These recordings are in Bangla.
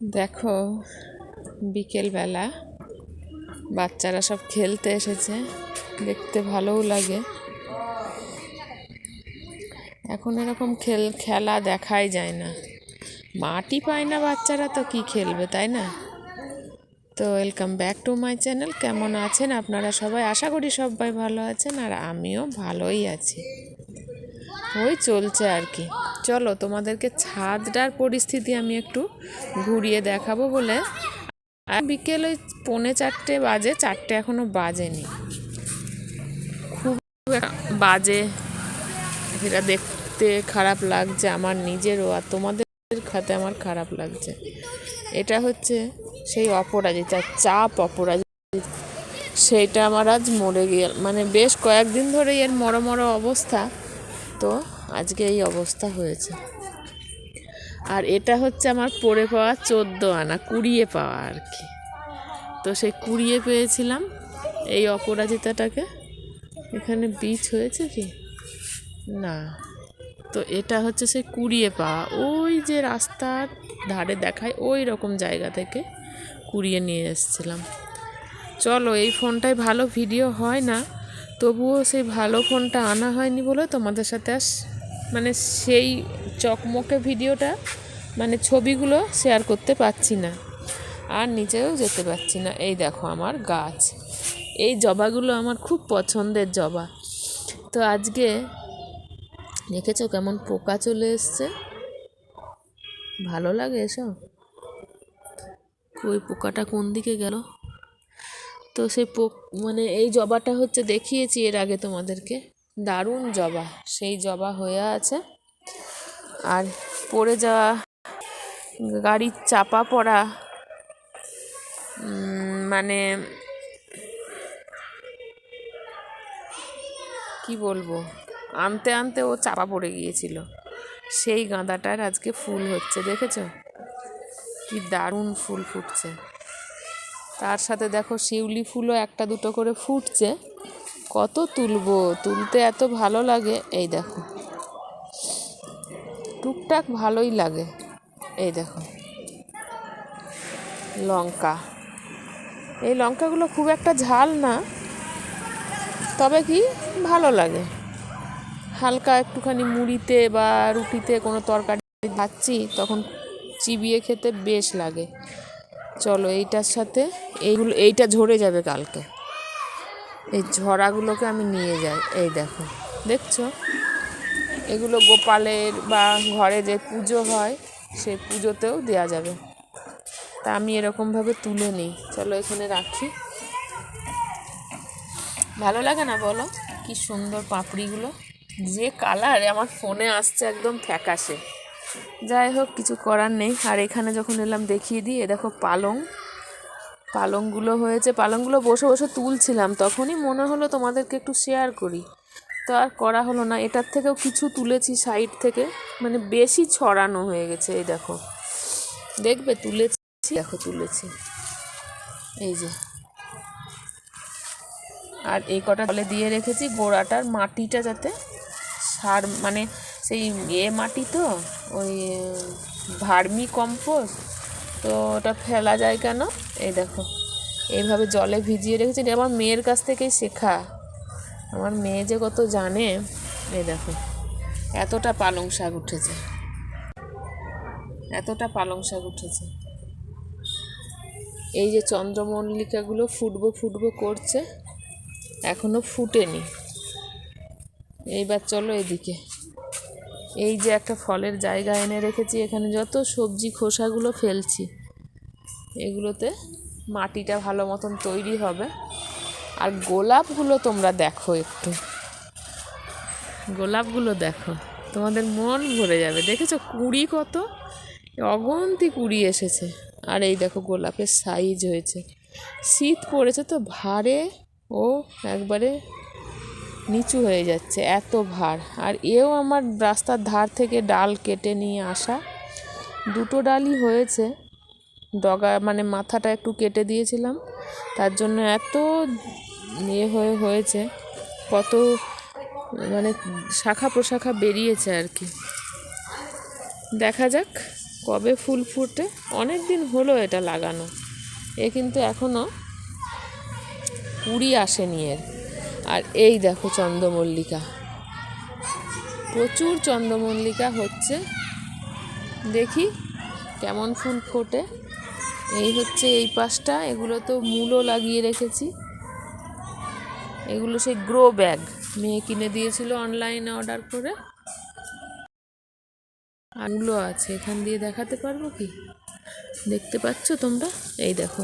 দেখো, বিকেলবেলা বাচ্চারা সব খেলতে এসেছে। দেখতে ভালোও লাগে। এখন এরকম খেল, খেলা দেখাই যায় না। মাটি পায় না বাচ্চারা তো কি খেলবে, তাই না? তো welcome back to my channel কেমন আছেন আপনারা সবাই? আশা করি সবাই ভালো আছেন আর আমিও ভালোই আছি। ওই চলছে আর কি। চলো, তোমাদেরকে ছাদটার পরিস্থিতি আমি একটু ঘুরিয়ে দেখাবো বলে। আর বিকেল ওই পৌনে চারটে বাজে, চারটে এখনও বাজেনি। খুব বাজে। এটা দেখতে খারাপ লাগছে আমার নিজেরও, আর তোমাদের খাতে আমার খারাপ লাগছে। এটা হচ্ছে সেই অপরাজিতা চাপ অপরাজিতা। সেইটা আমার আজ মরে গিয়ে মানে বেশ কয়েকদিন ধরে এর মরো মরো অবস্থা। তো আজকে এই অবস্থা হয়েছে। আর এটা হচ্ছে আমার পড়ে পাওয়া চোদ্দ আনা, কুড়িয়ে পাওয়া আর কি। তো সেই কুড়িয়ে পেয়েছিলাম এই অপরাজিতাটাকে। এখানে বীজ হয়েছে কি? না। তো এটা হচ্ছে সেই কুড়িয়ে পাওয়া। ওই যে রাস্তার ধারে দেখায় ওই রকম জায়গা থেকে কুড়িয়ে নিয়ে এসেছিলাম। চলো, এই ফোনটায় ভালো ভিডিও হয় না। তবুও সেই ভালো ফোনটা আনা হয়নি বলে তোমাদের সাথে আস মানে সেই চকমকে ভিডিওটা মানে ছবিগুলো শেয়ার করতে পারছি না। আর নিচেও যেতে পারছি না। এই দেখো আমার গাছ। এই জবাগুলো আমার খুব পছন্দের জবা। তো আজকে দেখেছ কেমন পোকা চলে এসছে? ভালো লাগে এসব? ওই পোকাটা কোন দিকে গেল? তো সেই পোক মানে এই জবাটা হচ্ছে দেখিয়েছি এর আগে তোমাদেরকে। দারুণ জবা, সেই জবা হয়ে আছে। আর পড়ে যাওয়া গাড়ির চাপা পড়া মানে কি বলব, আনতে আনতে ও চাপা পড়ে গিয়েছিল। সেই গাঁদাটার আজকে ফুল হচ্ছে, দেখেছ? কি দারুণ ফুল ফুটছে। তার সাথে দেখো শিউলি ফুলও একটা দুটো করে ফুটছে। কত তুলবো? তুলতে এত ভালো লাগে। এই দেখো। টুকটাক ভালোই লাগে। এই দেখো। লঙ্কা। এই লঙ্কাগুলো খুব একটা ঝাল না। তবে কি? ভালো লাগে। হালকা একটুখানি মুড়িতে বা রুটিতে কোনো তরকারি খাচ্ছি, তখন চিবিয়ে খেতে বেশ লাগে। চলো এইটার সাথে এইগুলো, এইটা ঝরে যাবে কালকে। এই ঝরাগুলোকে আমি নিয়ে যাই। এই দেখো, দেখছ? এগুলো গোপালের বা ঘরে যে পুজো হয় সেই পুজোতেও দেওয়া যাবে। তা আমি এরকমভাবে তুলে নিই। চলো এখানে রাখি। ভালো লাগে না বলো? কি সুন্দর পাপড়িগুলো। যে কালার আমার ফোনে আসছে একদম ফ্যাকাশে। যাই হোক, কিছু করার নেই। আর এখানে যখন এলাম, দেখিয়ে দিই, এ দেখো পালং। পালংগুলো হয়েছে। পালংগুলো বসে বসে তুলছিলাম তখনই। মনে হলো তোমাদেরকে একটু শেয়ার করি। তো আর করা হলো না। এটার থেকেও কিছু তুলেছি সাইড থেকে। মানে বেশি ছড়ানো হয়ে গেছে, এই দেখো। দেখবে, তুলেছি। দেখো, তুলেছি। এই যে। আর এই কটা তলে দিয়ে রেখেছি গোড়াটার মাটিটা যাতে সার মানে সেই এ মাটি তো, ওই ভার্মি কম্পোস্ট, তো ওটা ফেলা যায় কেন? এই দেখো, এইভাবে জলে ভিজিয়ে রেখেছি, এটা আমার মেয়ের কাছ থেকেই শেখা। আমার মেয়ে যে কত জানে, এই দেখো, এতটা পালং শাক উঠেছে। এতটা পালং শাক উঠেছে। এই যে চন্দ্রমল্লিকাগুলো ফুটবো ফুটবো করছে, এখনও ফুটেনি। এইবার চলো এদিকে। এই যে একটা ফলের জায়গা এনে রেখেছি, এখানে যত সবজি খোসাগুলো ফেলছি, এগুলোতে মাটিটা ভালো মতন তৈরি হবে। আর গোলাপগুলো তোমরা দেখো একটু। গোলাপগুলো দেখো, তোমাদের মন ভরে যাবে। দেখেছ কুড়ি কত? অগন্তি কুড়ি এসেছে। আর এই দেখো গোলাপের সাইজ হয়েছে। শীত পড়েছে তো, ভারে ও একবারে নিচু হয়ে যাচ্ছে, এত ভার। আর এও আমার রাস্তার ধার থেকে ডাল কেটে নিয়ে আসা। দুটো ডালই হয়েছে। ডগা মানে মাথাটা একটু কেটে দিয়েছিলাম। তার জন্য এত ইয়ে হয়ে হয়েছে, কত মানে শাখা প্রশাখা বেরিয়েছে আর কি। দেখা যাক কবে ফুল ফুটে। অনেক দিন হলো এটা লাগানো। এ কিন্তু এখনও কুড়ি আসেনি এর। আর এই দেখো চন্দ্রমল্লিকা। প্রচুর চন্দ্রমল্লিকা হচ্ছে। দেখি কেমন ফুল ফোটে। এই হচ্ছে এই পাশটা, এগুলো তো মূলও লাগিয়ে রেখেছি। এগুলো সেই গ্রো ব্যাগ। মেয়ে কিনে দিয়েছিল অনলাইনে অর্ডার করে। আলুলো আছে, এখান দিয়ে দেখাতে পারব কি? দেখতে পাচ্ছ তোমরা? এই দেখো।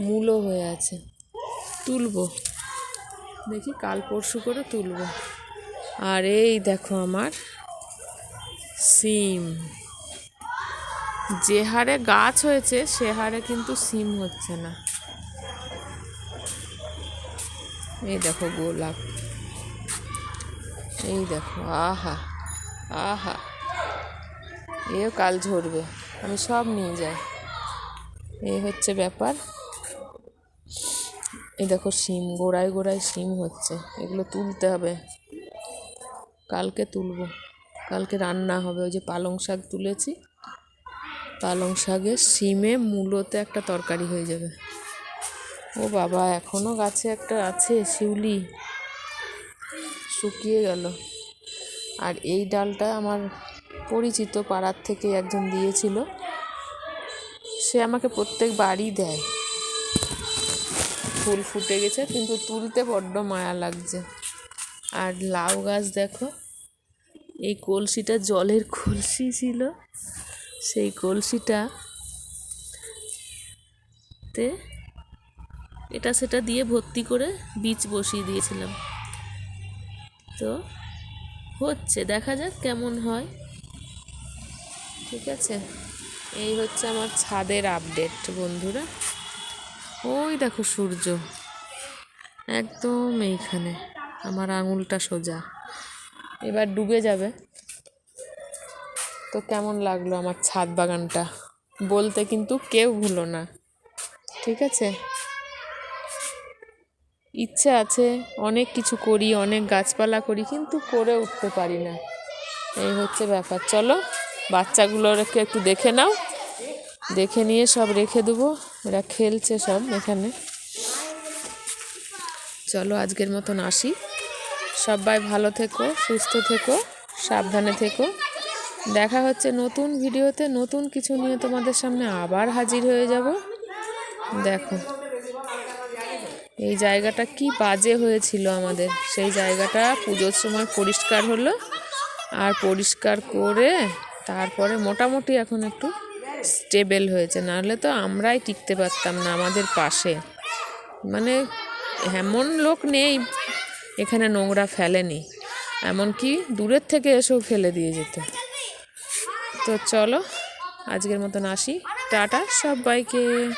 মূলো হয়ে আছে। তুলবো। দেখি কাল পরশু করে তুলবো। আর এই দেখো আমার সিম। যে হারে গাছ হয়েছে, সে হারে কিন্তু সিম হচ্ছে না। এই দেখো গোলাপ। এই দেখো, আহা আহা। এও কাল ঝরবে। আমি সব নিয়ে যাই। এই হচ্ছে ব্যাপার। এই দেখো শিম, গোড়ায় গোড়ায় শিম হচ্ছে। এগুলো তুলতে হবে। কালকে তুলবো। কালকে রান্না হবে। ওই যে পালং শাক তুলেছি। পালং শাকের শিমে মূলোতে একটা তরকারি হয়ে যাবে। ও বাবা এখনও গাছে একটা আছে শিউলি। শুকিয়ে গেল। আর এই ডালটা আমার পরিচিত পাড়ার থেকে একজন দিয়েছিল। সে আমাকে প্রত্যেক বাড়ি দেয়। ফুল ফুটে গেছে, কিন্তু তুলতে বড্ড মায়া লাগছে। আর লাউ গাছ দেখো, এই কলসিটা জলের কলসি ছিল, সেই কলসিটা তে এটা সেটা দিয়ে ভর্তি করে বীজ বসিয়ে দিয়েছিলাম। তো হচ্ছে, দেখা যাক কেমন হয়। ঠিক আছে? এই হচ্ছে আমার ছাদের আপডেট বন্ধুরা। ওই দেখো সূর্য। একদম এইখানে। আমার আঙুলটা সোজা। এবার ডুবে যাবে। তো কেমন লাগল আমার ছাদ বাগানটা? বলতে কিন্তু কেউ ভুলো না। ঠিক আছে? ইচ্ছে আছে অনেক কিছু করি, অনেক গাছপালা করি, কিন্তু করে উঠতে পারি না। এই হচ্ছে ব্যাপার। চলো, বাচ্চাগুলোকে একটু দেখে নাও। দেখে নিয়ে সব রেখে দেবো। এরা খেলছে সব এখানে। চলো আজকের মতন আসি। সবাই ভালো থেকো, সুস্থ থেকো, সাবধানে থেকো। দেখা হচ্ছে নতুন ভিডিওতে, নতুন কিছু নিয়ে তোমাদের সামনে আবার হাজির হয়ে যাব। দেখো, এই জায়গাটা কি বাজে হয়েছিল আমাদের। সেই জায়গাটা পুজোর সময় পরিষ্কার হলো। আর পরিষ্কার করে তারপরে মোটামুটি এখন একটু স্টেবেল হয়েছে, নাহলে তো আমরাই টিকতে পারতাম না আমাদের পাশে। মানে এমন লোক নেই, এখানে নোংরা ফেলেনি। এমনকি দূরের থেকে এসেও ফেলে দিয়ে যেত। তো চলো, আজকের মতন আসি। টাটা সবাইকে।